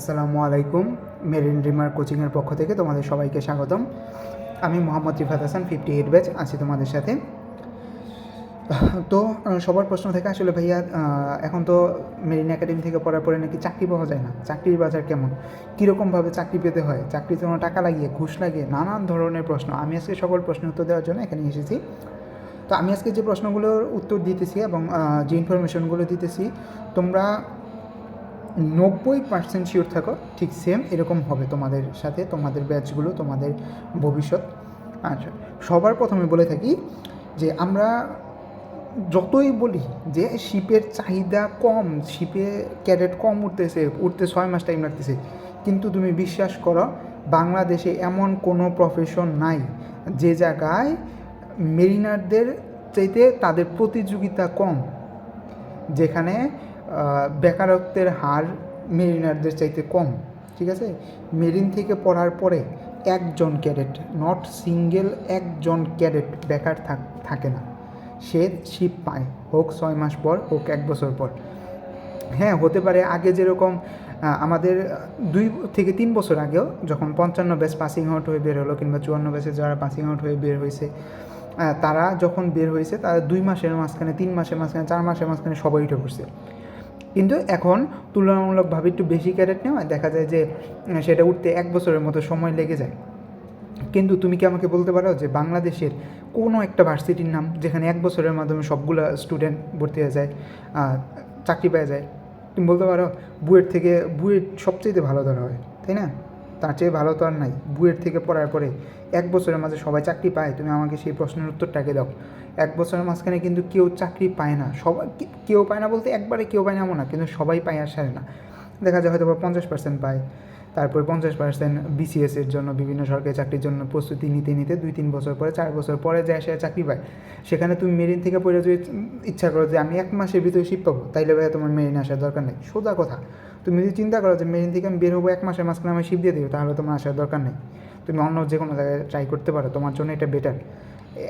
আসসালামু আলাইকুম, marine dreamer কোচিংয়ের পক্ষ থেকে তোমাদের সবাইকে স্বাগতম। আমি Mohammad Rifat Hasan fifty eight batch আছি তোমাদের সাথে। তো সবার প্রশ্ন থেকে আসলে ভাইয়া এখন তো মেরিন একাডেমি থেকে পড়ার পরে নাকি চাকরি পাওয়া যায় না? চাকরির বাজার কেমন? কীরকমভাবে চাকরি পেতে হয়? চাকরিতে কোনো টাকা লাগিয়ে, ঘুষ লাগিয়ে, নানান ধরনের প্রশ্ন। আমি আজকে সকল প্রশ্নের উত্তর দেওয়ার জন্য এখানে এসেছি। তো আমি আজকে যে প্রশ্নগুলোর উত্তর দিতেছি এবং যে ইনফরমেশনগুলো দিতেছি, তোমরা নব্বই পার্সেন্ট শিওর থাকো, ঠিক সেম এরকম হবে তোমাদের সাথে, তোমাদের ব্যাচগুলো তোমাদের ভবিষ্যৎ। আচ্ছা সবার প্রথমে বলে থাকি যে আমরা যতই বলি যে শিপের চাহিদা কম শিপে ক্যারেট কম উঠতেছে, উঠতে ছয় মাস টাইম লাগতেছে, কিন্তু তুমি বিশ্বাস করো, বাংলাদেশে এমন কোনো প্রফেশন নাই যে জায়গায় মেরিনারদের চাইতে তাদের প্রতিযোগিতা কম, যেখানে বেকারত্বের হার মেরিনারদের চাইতে কম, ঠিক আছে? মেরিন থেকে পড়ার পরে একজন ক্যাডেট, নট সিঙ্গেল, একজন ক্যাডেট বেকার থাক না। সে শিপ পায়, হোক ছয় মাস পর, হোক এক বছর পর। হ্যাঁ হতে পারে আগে যেরকম আমাদের দুই থেকে তিন বছর আগেও যখন পঞ্চান্ন ব্যাচ পাসিং আউট হয়ে বের হলো কিংবা চুয়ান্ন ব্যাচে যারা পাসিং আউট হয়ে বের হয়েছে তারা যখন বের হয়েছে, তারা দুই মাসের মাঝখানে, তিন মাসের মাঝখানে, চার মাসের মাঝখানে সবাই উঠে পড়ছে। কিন্তু এখন তুলনামূলকভাবে একটু বেশি ক্যারেট নেওয়া, দেখা যায় যে সেটা উঠতে এক বছরের মতো সময় লেগে যায়। কিন্তু তুমি কি আমাকে বলতে পারো যে, বাংলাদেশের কোনো একটা ভার্সিটির নাম যেখানে এক বছরের মাধ্যমে সবগুলো স্টুডেন্ট ভর্তি হয়ে যায় চাকরি পেয়ে যায়, তুমি বলতে পারো বুয়েট থেকে, বুয়েট সবচেয়ে ভালো ধরা হয়, তাই না? তার চেয়ে ভালো তো আর নাই। বুয়েট থেকে পড়ার পরে এক বছরের মাঝে সবাই চাকরি পায়, তুমি আমাকে সেই প্রশ্নের উত্তরটাকে দাও। এক বছরের মাঝখানে কিন্তু কেউ চাকরি পায় না। সবাই কেউ পায় না বলতে একবারে কেউ পায় না এমন না, কিন্তু সবাই পায় আর সারে না। দেখা যায় হয়তো বা পঞ্চাশ পার্সেন্ট পায়, তারপর পঞ্চাশ পার্সেন্ট বিসিএস এর জন্য, বিভিন্ন সরকারি চাকরির জন্য প্রস্তুতি নিতে নিতে দুই তিন বছর পরে, চার বছর পরে যায় সে চাকরি পায়। সেখানে তুমি মেরিন থেকে পড়ে যদি ইচ্ছা করো যে আমি এক মাসের ভিতরে শিপ পাবো, তাইলে ভাইয়া তোমার মেরিন আসার দরকার নেই। সোজা কথা, তুমি যদি চিন্তা করো যে মেরিন থেকে আমি বের হব এক মাসের মাঝখানে আমি শিপ দিয়ে দেবো, তাহলে তোমার আসার দরকার নেই। তুমি অন্য যে কোনো জায়গায় ট্রাই করতে পারো, তোমার জন্য এটা বেটার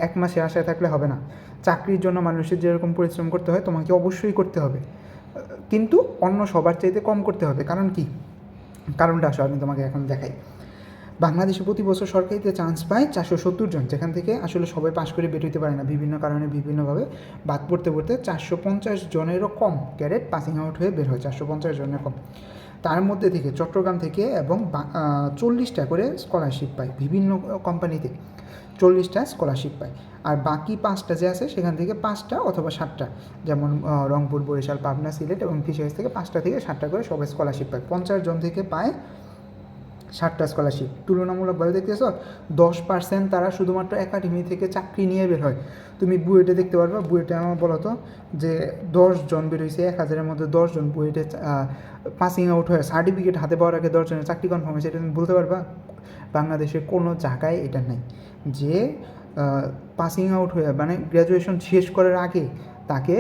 এক মাসে আশায় থাকলে হবে না। চাকরির জন্য মানুষের যেরকম পরিশ্রম করতে হয়, তোমাকে অবশ্যই করতে হবে। কিন্তু অন্য সবার চাইতে কম করতে হবে। কারণ কি? কারণটা আসো, আমি তোমাকে এখন দেখাই। বাংলাদেশে প্রতি বছর সরকারিতে চান্স পায় চারশো সত্তর জন, যেখান থেকে আসলে সবাই পাশ করে বের হইতে পারে না। বিভিন্ন কারণে, বিভিন্নভাবে বাদ পড়তে পড়তে চারশো পঞ্চাশ জনেরও কম, ক্যারেট পাসিং আউট হয়ে বের হয়, চারশো পঞ্চাশ জনের কম। তার মধ্যে থেকে চট্টগ্রাম থেকে এবং চল্লিশটা করে স্কলারশিপ পায়, বিভিন্ন কোম্পানিতে চল্লিশটা স্কলারশিপ পায়। আর বাকি পাঁচটা যে আছে, সেখান থেকে পাঁচটা অথবা সাতটা। যেমন রংপুর, বরিশাল, পাবনা, সিলেট এবং ফিশারিজ থেকে পাঁচটা থেকে সাতটা করে সবাই স্কলারশিপ পায়। পঞ্চাশ জন থেকে পায় ষাটটা স্কলারশিপ তুলনামূলকভাবে দেখতেছ, দশ পার্সেন্ট তারা শুধুমাত্র একাডেমি থেকে চাকরি নিয়ে বের হয়। তুমি বুয়েটে দেখতে পারবা, বুয়েটে আমার বলো তো, যে দশজন বের হয়েছে এক হাজারের মধ্যে দশজন বুয়েটে পাসিং আউট হয়ে সার্টিফিকেট হাতে পাওয়ার আগে দশজনের চাকরি কনফার্ম হয়েছে, এটা তুমি বলতে পারবা? বাংলাদেশের কোনো জায়গায় এটা নেই। যে পাসিং আউট হয়ে মানে গ্র্যাজুয়েশন শেষ করার আগে তাকে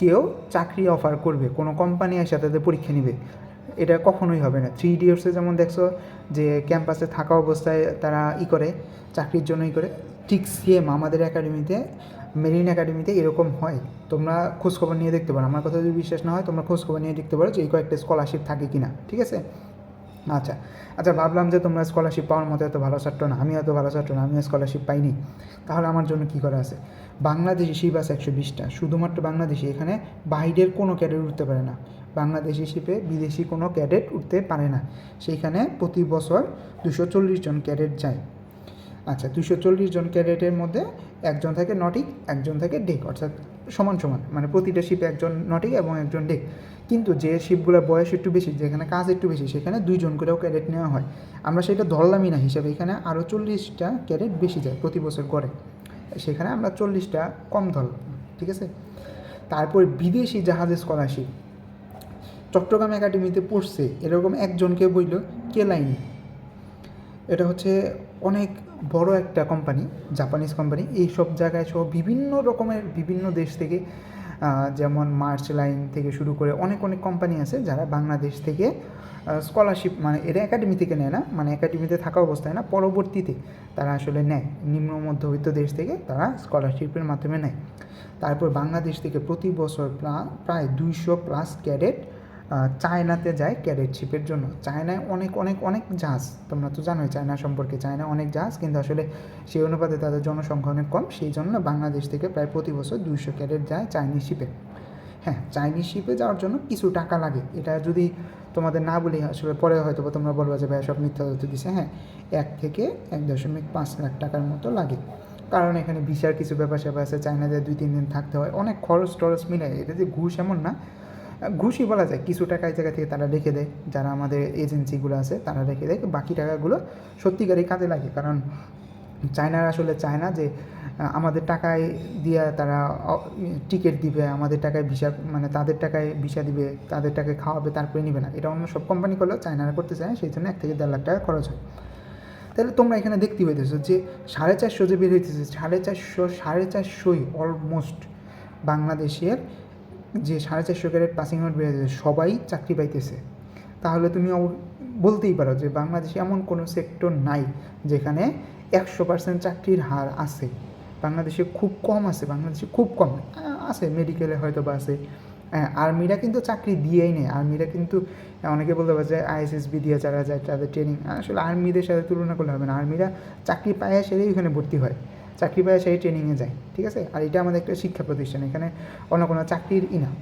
কেউ চাকরি অফার করবে, কোনো কোম্পানি এসে তাদের পরীক্ষা নেবে। এটা কখনোই হবে না। থ্রি ইডিয়টসে যেমন দেখছ যে ক্যাম্পাসে থাকা অবস্থায় তারা ই করে, চাকরির জন্যই করে। ঠিক সেম আমাদের একাডেমিতে মেরিন একাডেমিতে এরকম হয়। তোমরা খোঁজখবর নিয়ে দেখতে পারো। আমার কথা যদি বিশ্বাস না হয়, তোমরা খোঁজখবর নিয়ে দেখতে পারো যে এই কয়েকটা স্কলারশিপ থাকে কি না ঠিক আছে? আচ্ছা। আচ্ছা ভাবলাম যে তোমরা স্কলারশিপ পাওয়ার মতো এত ভালো ছাত্র না। আমি এত ভালো ছাত্র না আমি স্কলারশিপ পাইনি। তাহলে আমার জন্য কী করা আছে? বাংলাদেশি আছে একশো বিশটা। শুধুমাত্র বাংলাদেশি, এখানে বাইরের কোনো ক্যাডেট উঠতে পারে না। বাংলাদেশি শিপে বিদেশি কোনো ক্যাডেট উঠতে পারে না। সেইখানে প্রতি বছর দুশো চল্লিশ জন ক্যাডেট যায়। আচ্ছা দুশো চল্লিশ জন ক্যাডেটের মধ্যে একজন থাকে নটিক, একজন থাকে ডেক, অর্থাৎ সমান সমান মানে প্রতিটা শিপে একজন নটিক এবং একজন ডেক। কিন্তু যে শিপগুলোর বয়স একটু বেশি, যেখানে কাজ একটু বেশি, সেখানে দুইজন করেও ক্যাডেট নেওয়া হয়। আমরা সেটা ধরলামই না হিসাবে, এখানে আরও চল্লিশটা ক্যাডেট বেশি যায় প্রতি বছর করে সেখানে আমরা চল্লিশটা কম ধরলাম, ঠিক আছে? তারপর বিদেশি জাহাজে স্কলারশিপ। চট্টগ্রাম একাডেমিতে পড়ছে, এরকম একজনকে বইল কে লাইন? এটা হচ্ছে অনেক বড় একটা কোম্পানি জাপানিজ কোম্পানি এই সব জায়গায় সহ বিভিন্ন রকমের বিভিন্ন দেশ থেকে যেমন মার্চ লাইন থেকে শুরু করে অনেক অনেক কোম্পানি আছে যারা বাংলাদেশ থেকে স্কলারশিপ মানে এরা একাডেমি থেকে নেয় না মানে একাডেমিতে থাকা অবস্থায় না, পরবর্তীতে তারা আসলে নেয়, নিম্ন মধ্যবিত্ত দেশ থেকে তারা স্কলারশিপের মাধ্যমে নেয়। তারপর বাংলাদেশ থেকে প্রতি বছর প্রায় দুইশো প্লাস ক্যাডেট চায়নাতে যায় ক্যারেট শিপের জন্য। চায়নায় অনেক অনেক অনেক জাহাজ, তোমরা তো জানোই চায়না সম্পর্কে। চায়না অনেক জাহাজ, কিন্তু আসলে সেই অনুপাতে তাদের জনসংখ্যা অনেক কম। সেই জন্য বাংলাদেশ থেকে প্রায় প্রতি বছর দুইশো ক্যারেট যায় চাইনিজ শিপে। হ্যাঁ চাইনিজ শিপে যাওয়ার জন্য কিছু টাকা লাগে। এটা যদি তোমাদের না বলি, আসলে পরে হয়তো বা তোমরা বলব যে, ভাই, সব মিথ্যা তথ্য দিছে। হ্যাঁ এক থেকে এক দশমিক পাঁচ লাখ টাকার মতো লাগে। কারণ এখানে ভিসার কিছু ব্যাপার স্যাপার আছে চায়নাতে দুই, তিন দিন থাকতে হয়। অনেক খরচ টরচ মিলে এটা যে ঘুষ এমন না ঘুষই বলা যায়। কিছু টাকা এই জায়গা থেকে তারা রেখে দেয়। যারা আমাদের এজেন্সিগুলো আছে, তারা রেখে দেয়। বাকি টাকাগুলো সত্যিকারই কাজে লাগে। কারণ চায়নার আসলে চায় না যে আমাদের টাকায় দিয়ে তারা টিকিট দিবে, আমাদের টাকায় ভিসা মানে তাদের টাকায় ভিসা দিবে, তাদের টাকায় খাওয়াবে, তারপরে নিবে না। এটা অন্য সব কোম্পানি করলেও চায়নারা করতে চায় সেই জন্য এক থেকে দেড় লাখ টাকা খরচ হয়। তাহলে তোমরা এখানে দেখতে পাইতেছো যে, সাড়ে চারশো যে বের হইতেছে, সাড়ে চারশো, সাড়ে চারশোই অলমোস্ট বাংলাদেশের যে সাড়ে চারশো ক্যারেট পাসিং আউট বের হইতেছে সবাই চাকরি পাইতেছে। তাহলে তুমি বলতেই পারো যে বাংলাদেশে এমন কোনো সেক্টর নাই যেখানে একশো পার্সেন্ট চাকরির হার আছে। বাংলাদেশে খুব কম আছে, বাংলাদেশে খুব কম আছে মেডিকেলে হয়তো বা আছে। হ্যাঁ আর্মিরা কিন্তু চাকরি দিয়েই নেই আর্মিরা কিন্তু, অনেকে বলতে পারে যে আইএসএসবি দিয়ে যারা যায় তাদের ট্রেনিং আসলে আর্মিদের সাথে তুলনা করলে হবে না। আর্মিরা চাকরি পায় সেটাই ওখানে ভর্তি হয়। চাকরি পায় সেই ট্রেনিংয়ে যায়, ঠিক আছে? আর এটা আমাদের একটা শিক্ষা প্রতিষ্ঠান, এখানে অন্য কোনো চাকরির ই না।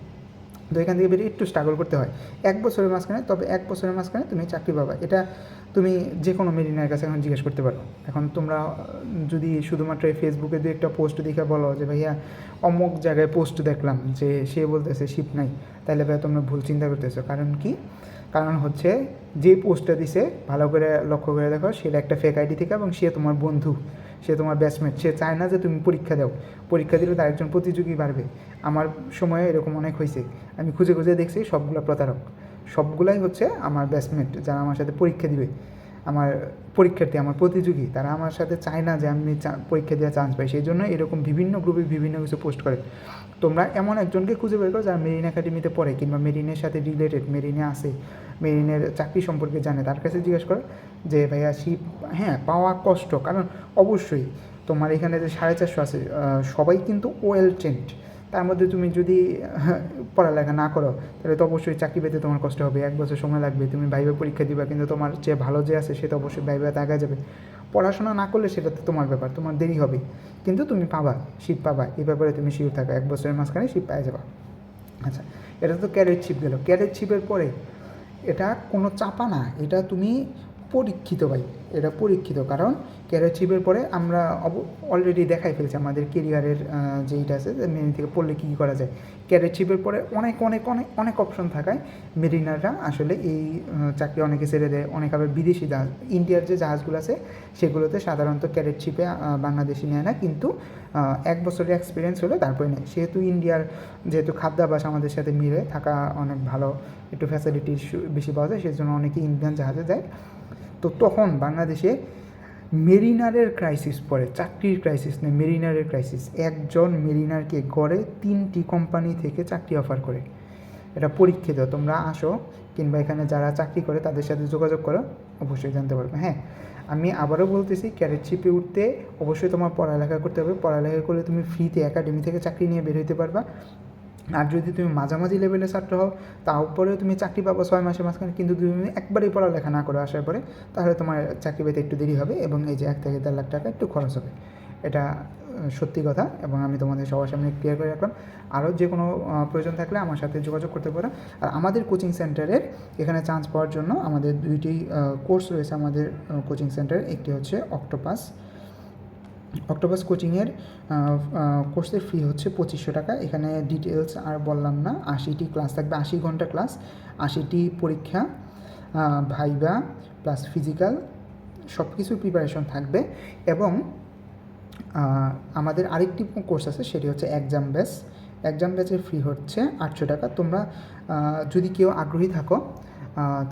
তো এখান থেকে বেরিয়ে একটু স্ট্রাগল করতে হয়। এক বছরের মাঝখানে, তবে এক বছরের মাঝখানে তুমি চাকরি পাবা। এটা তুমি যে কোনো মেরিনার কাছে এখন জিজ্ঞেস করতে পারো। এখন তোমরা, যদি শুধুমাত্র এই ফেসবুকে দু একটা পোস্ট দেখে বলো যে, ভাইয়া, অমুক জায়গায় পোস্ট দেখলাম যে, সে বলতেছে শিপ নাই। তাহলে ভাইয়া তোমরা ভুল চিন্তা করতেছো। কারণ কি? কারণ হচ্ছে, যে পোস্টটা দিছে, ভালো করে লক্ষ্য করে দেখো, সেটা একটা ফেক আইডি থেকে এবং সে তোমার বন্ধু। সে তোমার ব্যাচমেট সে চায় না যে তুমি পরীক্ষা দাও। পরীক্ষা দিলে তার একজন প্রতিযোগী বাড়বে। আমার সময়ে এরকম অনেক হয়েছে। আমি খুঁজে খুঁজে দেখছি সবগুলো প্রতারক। সবগুলাই হচ্ছে আমার ব্যাচমেট যারা আমার সাথে পরীক্ষা দিবে। আমার পরীক্ষার্থী, আমার প্রতিযোগী, তারা আমার সাথে চায় না যে আমি পরীক্ষা দেওয়ার চান্স পাই। সেই জন্য এরকম বিভিন্ন গ্রুপে বিভিন্ন কিছু পোস্ট করে। তোমরা এমন একজনকে খুঁজে বের করো যারা মেরিন একাডেমিতে পড়ে কিংবা মেরিনের সাথে রিলেটেড মেরিনে আসে মেরিনের চাকরি সম্পর্কে জানে, তার কাছে জিজ্ঞেস করো। যে ভাইয়া শিপ হ্যাঁ পাওয়া কষ্ট। কারণ অবশ্যই তোমার এখানে যে সাড়ে চারশো আছে সবাই কিন্তু ওয়েল ট্রেন্ড তার মধ্যে তুমি যদি হ্যাঁ, পড়ালেখা না করো তাহলে তো অবশ্যই চাকরি পেতে তোমার কষ্ট হবে। এক বছর সময় লাগবে তুমি বাইবে পরীক্ষা দিবা কিন্তু তোমার যে ভালো যে আছে সেটা অবশ্যই বাইবেতে আগে যাবে। পড়াশোনা না করলে সেটা তো তোমার ব্যাপার তোমার দেরি হবে। কিন্তু তুমি পাবা শীত পাবা এই ব্যাপারে তুমি শিওর থাকো। এক বছরের মাঝখানে শীত পাওয়া যাবা। আচ্ছা এটা তো ক্যারেট ছিপ গেল। ক্যারেট ছিপের পরে এটা কোনো চাপা না। এটা তুমি পরীক্ষিত ভাই, এটা পরীক্ষিত। কারণ ক্যারিয়ার চিপের পরে আমরা অলরেডি দেখাই ফেলছি আমাদের কেরিয়ারের যেইটা আছে, যে মেরিন থেকে পড়লে কী কী করা যায়। ক্যারিয়ার চিপের পরে অনেক অনেক অনেক অনেক অপশন থাকায় মেরিনাররা আসলে এই চাকরি অনেকে ছেড়ে দেয়। অনেক আবার বিদেশি জাহাজ, ইন্ডিয়ার যে জাহাজগুলো আছে, সেগুলোতে সাধারণত ক্যারেট চিপে বাংলাদেশি নেয় না। কিন্তু এক বছরের এক্সপিরিয়েন্স হলে তারপরে নেয়। সেহেতু ইন্ডিয়ার যেহেতু খাদ্যাভাস আমাদের সাথে মিলে, থাকা অনেক ভালো, একটু ফ্যাসিলিটি বেশি পাওয়া যায়, সেজন্য অনেকে ইন্ডিয়ান জাহাজে যায়। তো তখন বাংলাদেশে মেরিনারের ক্রাইসিস পড়ে চাকরির ক্রাইসিস নেই মেরিনারের ক্রাইসিস একজন মেরিনারকে গড়ে তিনটি কোম্পানি থেকে চাকরি অফার করে। এটা পরীক্ষিত, তোমরা আসো, কিংবা এখানে যারা চাকরি করে তাদের সাথে যোগাযোগ করো, অবশ্যই জানতে পারবে। হ্যাঁ আমি আবারও বলতেছি, ক্যারেট ক্যারেটশিপে উঠতে অবশ্যই তোমার পড়ালেখা করতে হবে। পড়ালেখা করলে তুমি ফ্রিতে একাডেমি থেকে চাকরি নিয়ে বের হইতে পারবা। আর যদি তুমি মাঝামাঝি লেভেলের ছাত্র হও, তারপরেও তুমি চাকরি পাবো ছয় মাসের মাঝখানে, কিন্তু তুমি একবারেই পড়ালেখা না করে আসার পরে, তাহলে তোমার চাকরি পেতে একটু দেরি হবে এবং এই যে এক থেকে দেড় লাখ টাকা একটু খরচ হবে। এটা সত্যি কথা এবং আমি তোমাদের সবার সামনে ক্লিয়ার করে রাখলাম। আরও যে কোনো প্রয়োজন থাকলে আমার সাথে যোগাযোগ করতে পারো। আর আমাদের কোচিং সেন্টারের এখানে চান্স পাওয়ার জন্য আমাদের দুইটি কোর্স রয়েছে আমাদের কোচিং সেন্টারে একটি হচ্ছে অক্টোপাস অক্টোপাস কোচিংয়ের কোর্সের ফি হচ্ছে পঁচিশশো টাকা। এখানে ডিটেলস আর বললাম না, আশিটি ক্লাস থাকবে, আশি ঘণ্টা ক্লাস আশিটি পরীক্ষা ভাইবা প্লাস ফিজিক্যাল সব কিছুর প্রিপারেশন থাকবে। এবং আমাদের আরেকটি কোর্স আছে, সেটি হচ্ছে এক্সাম ব্যাচ এক্সাম ব্যাচের ফি হচ্ছে আটশো টাকা। তোমরা যদি কেউ আগ্রহী থাকো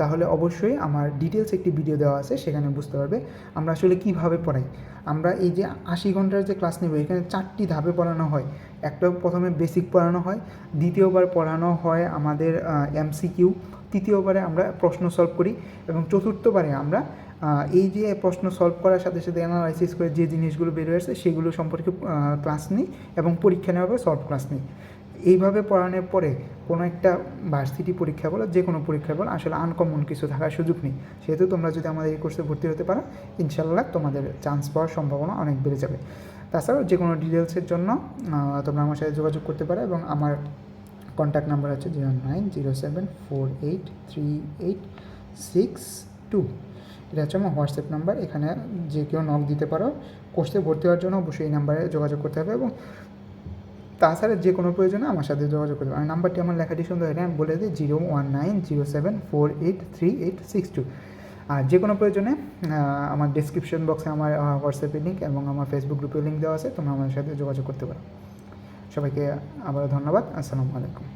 তাহলে অবশ্যই আমার ডিটেলস একটি ভিডিও দেওয়া আছে, সেখানে বুঝতে পারবে আমরা আসলে কীভাবে পড়াই। আমরা এই যে আশি ঘণ্টার যে ক্লাস নেব, এখানে চারটি ধাপে পড়ানো হয়। একটা প্রথমে বেসিক পড়ানো হয়, দ্বিতীয়বার পড়ানো হয় আমাদের এমসিকিউ তৃতীয়বারে আমরা প্রশ্ন সলভ করি, এবং চতুর্থবারে আমরা এই যে প্রশ্ন সলভ করার সাথে সাথে অ্যানালাইসিস করে যে জিনিসগুলো বের হয়েছে, সেগুলো সম্পর্কে ক্লাস নিই এবং পরীক্ষা নেওয়া হবে সলভ ক্লাস নিই এইভাবে পড়ানোর পরে কোনো একটা ভার্সিটি পরীক্ষা বলো, যে কোনো পরীক্ষা বলো, আসলে আনকমন কিছু থাকার সুযোগ নেই। সেহেতু তোমরা যদি আমাদের এই কোর্সে ভর্তি হতে পারো ইনশাল্লাহ তোমাদের চান্স পাওয়ার সম্ভাবনা অনেক বেড়ে যাবে। তাছাড়াও যে কোনো ডিটেলসের জন্য তোমরা আমার সাথে যোগাযোগ করতে পারো এবং আমার কন্ট্যাক্ট নাম্বার হচ্ছে zero nine zero seven four eight three eight six two এটা হচ্ছে আমার হোয়াটসঅ্যাপ নাম্বার, এখানে যে কেউ নক দিতে পারো কোর্সে ভর্তি হওয়ার জন্য অবশ্যই এই নাম্বারে যোগাযোগ করতে হবে এবং তাছাড়া যে কোনো প্রয়োজনে আমার সাথে যোগাযোগ করতে আর নাম্বারটি আমার লেখাটি সুন্দর, এটা আমি বলে দিই zero one nine zero seven four eight three eight six two আর যে কোনো প্রয়োজনে আমার ডিসক্রিপশন বক্সে আমার হোয়াটসঅ্যাপের লিঙ্ক এবং আমার ফেসবুক গ্রুপের লিঙ্ক দেওয়া আছে, তোমরা আমার সাথে যোগাযোগ করতে পারো। সবাইকে আবারও ধন্যবাদ, আসসালামু আলাইকুম।